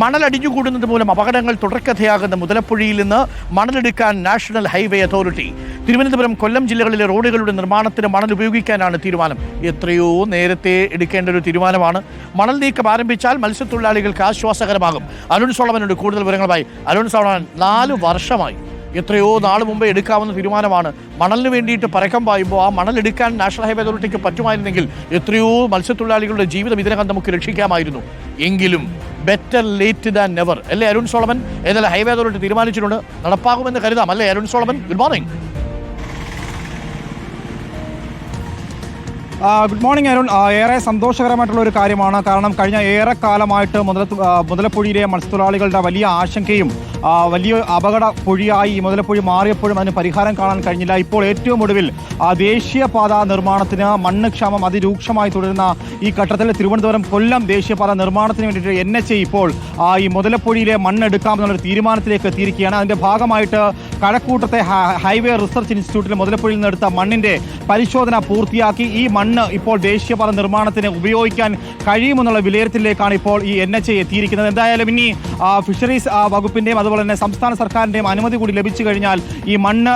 മണലടിഞ്ഞു കൂടുന്നത് മൂലം അപകടങ്ങൾ തുടർക്കഥയാകുന്ന മുതലപ്പുഴയിൽ നിന്ന് മണലെടുക്കാൻ national highway authority. Thiruvananthapuram Kollam ജില്ലകളിലെ റോഡുകളുടെ നിർമ്മാണത്തിന് മണൽ ഉപയോഗിക്കാനാണ് തീരുമാനം. എത്രയോ നേരത്തെ എടുക്കേണ്ട ഒരു തീരുമാനമാണ്. മണൽ നീക്കം ആരംഭിച്ചാൽ മത്സ്യത്തൊഴിലാളികൾക്ക് ആശ്വാസകരമാകും. അരുൺ സോളമനുണ്ട് കൂടുതൽ വിവരങ്ങളുമായി. അരുൺ സോളമൻ നാല് വർഷമായി. എത്രയോ നാൾ മുമ്പേ എടുക്കാവുന്ന തീരുമാനമാണ്. മണലിന് വേണ്ടിയിട്ട് പരക്കം പായുമ്പോൾ ആ മണൽ എടുക്കാൻ നാഷണൽ ഹൈവേ അതോറിറ്റിക്ക് പറ്റുമായിരുന്നെങ്കിൽ എത്രയോ മത്സ്യത്തൊഴിലാളികളുടെ ജീവിതം ഇതിനകം നമുക്ക് രക്ഷിക്കാമായിരുന്നു. എങ്കിലും ബെറ്റർ ലേറ്റ് ദാൻ നെവർ അല്ലേ അരുൺ സോളമൻ? ഏതായാലും ഹൈവേ അതോറിറ്റി തീരുമാനിച്ചിട്ടുണ്ട്? നടപ്പാകുമെന്ന് കരുതാം. അല്ലേ Arun Solomon? Good morning good morning Arun. ഏറെ സന്തോഷകരമായിട്ടുള്ള ഒരു കാര്യമാണ്. കാരണം കഴിഞ്ഞ ഏറെ കാലമായിട്ട് മുതല മുതലപ്പുഴയിലെ മത്സ്യത്തൊഴിലാളികളുടെ വലിയ ആശങ്കയും വലിയ അപകട പുഴിയായി മുതലപ്പുഴി മാറിയപ്പോഴും അതിന് പരിഹാരം കാണാൻ കഴിഞ്ഞില്ല. ഇപ്പോൾ ഏറ്റവും ഒടുവിൽ ദേശീയപാത നിർമ്മാണത്തിന് മണ്ണ് ക്ഷാമം അതിരൂക്ഷമായി തുടരുന്ന ഈ ഘട്ടത്തിൽ തിരുവനന്തപുരം കൊല്ലം ദേശീയപാത നിർമ്മാണത്തിന് വേണ്ടിയിട്ട് എൻ എച്ച് ഇപ്പോൾ ഈ മുതലപ്പുഴയിലെ മണ്ണെടുക്കാമെന്നുള്ളൊരു തീരുമാനത്തിലേക്ക് എത്തിയിരിക്കുകയാണ്. അതിന്റെ ഭാഗമായിട്ട് കഴക്കൂട്ടത്തെ ഹൈവേ റിസർച്ച് ഇൻസ്റ്റിറ്റ്യൂട്ടിൽ മുതലപ്പുഴയിൽ നിന്ന് എടുത്ത മണ്ണിന്റെ പരിശോധന പൂർത്തിയാക്കി. ഈ മണ്ണ് ഇപ്പോൾ ദേശീയപാത നിർമ്മാണത്തിന് ഉപയോഗിക്കാൻ കഴിയുമെന്നുള്ള വിലയിരുത്തലിലേക്കാണ് ഇപ്പോൾ ഈ എൻ എത്തിയിരിക്കുന്നത്. എന്തായാലും ഇനി ഫിഷറീസ് വകുപ്പിന്റെയും അതുപോലെ തന്നെ സംസ്ഥാന സർക്കാരിന്റെയും അനുമതി കൂടി ലഭിച്ചു കഴിഞ്ഞാൽ ഈ മണ്ണ്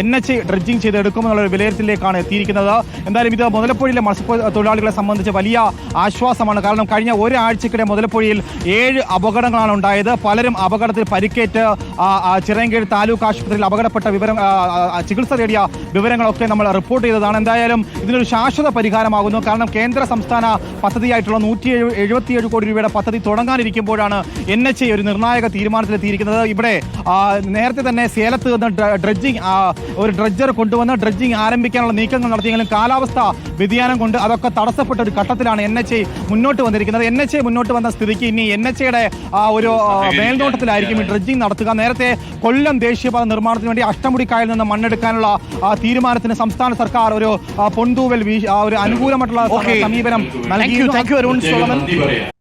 എൻ എച്ച് ഡ്രഡ്ജിങ് ചെയ്തെടുക്കുമെന്നുള്ള ഒരു വിലയിരുത്തലിലേക്കാണ് എത്തിയിരിക്കുന്നത്. എന്തായാലും ഇത് മുതലപ്പുഴയിലെ മത്സ്യ തൊഴിലാളികളെ സംബന്ധിച്ച് വലിയ ആശ്വാസമാണ്. കാരണം കഴിഞ്ഞ ഒരാഴ്ചക്കിടെ മുതലപ്പുഴയിൽ ഏഴ് അപകടങ്ങളാണ് ഉണ്ടായത്. പലരും അപകടത്തിൽ പരിക്കേറ്റ് ചിറയൻകീഴ് താലൂക്ക് ആശുപത്രിയിൽ അപകടപ്പെട്ട വിവരം ചികിത്സ തേടിയ വിവരങ്ങളൊക്കെ നമ്മൾ റിപ്പോർട്ട് ചെയ്തതാണ്. എന്തായാലും ഇതിനൊരു ശാശ്വത പരിഹാരമാകുന്നു. കാരണം കേന്ദ്ര സംസ്ഥാന പദ്ധതിയായിട്ടുള്ള നൂറ്റി എഴുപത്തിയേഴ് കോടി രൂപയുടെ പദ്ധതി തുടങ്ങാനിരിക്കുമ്പോഴാണ് എൻ എച്ച് ഒരു നിർണായക തീരുമാനത്തിലെത്തിയിരിക്കുന്നത്. ഇവിടെ നേരത്തെ തന്നെ സേലത്ത് നിന്ന് ഡ്രഡ്ജിങ് ഒരു ഡ്രഡ്ജർ കൊണ്ടുവന്ന് ഡ്രഡ്ജിങ് ആരംഭിക്കാനുള്ള നീക്കങ്ങൾ നടത്തിയെങ്കിലും കാലാവസ്ഥ വ്യതിയാനം കൊണ്ട് അതൊക്കെ തടസ്സപ്പെട്ട ഒരു ഘട്ടത്തിലാണ് എൻ എച്ച് ഐ മുന്നോട്ട് വന്നിരിക്കുന്നത്. എൻ എച്ച് ഐ മുന്നോട്ട് വന്ന സ്ഥിതിക്ക് ഇനി എൻ എച്ച് യുടെ ഒരു മേൽനോട്ടത്തിലായിരിക്കും ഈ ഡ്രഡ്ജിങ് നടത്തുക. നേരത്തെ കൊല്ലം ദേശീയപാത നിർമ്മാണത്തിന് വേണ്ടി അഷ്ടമുടിക്കായൽ നിന്ന് മണ്ണെടുക്കാനുള്ള തീരുമാനത്തിന് സംസ്ഥാന സർക്കാർ ഒരു പൊന്തൂവൽ ഒരു അനുകൂലമായിട്ടുള്ള. സമീപനം താങ്ക്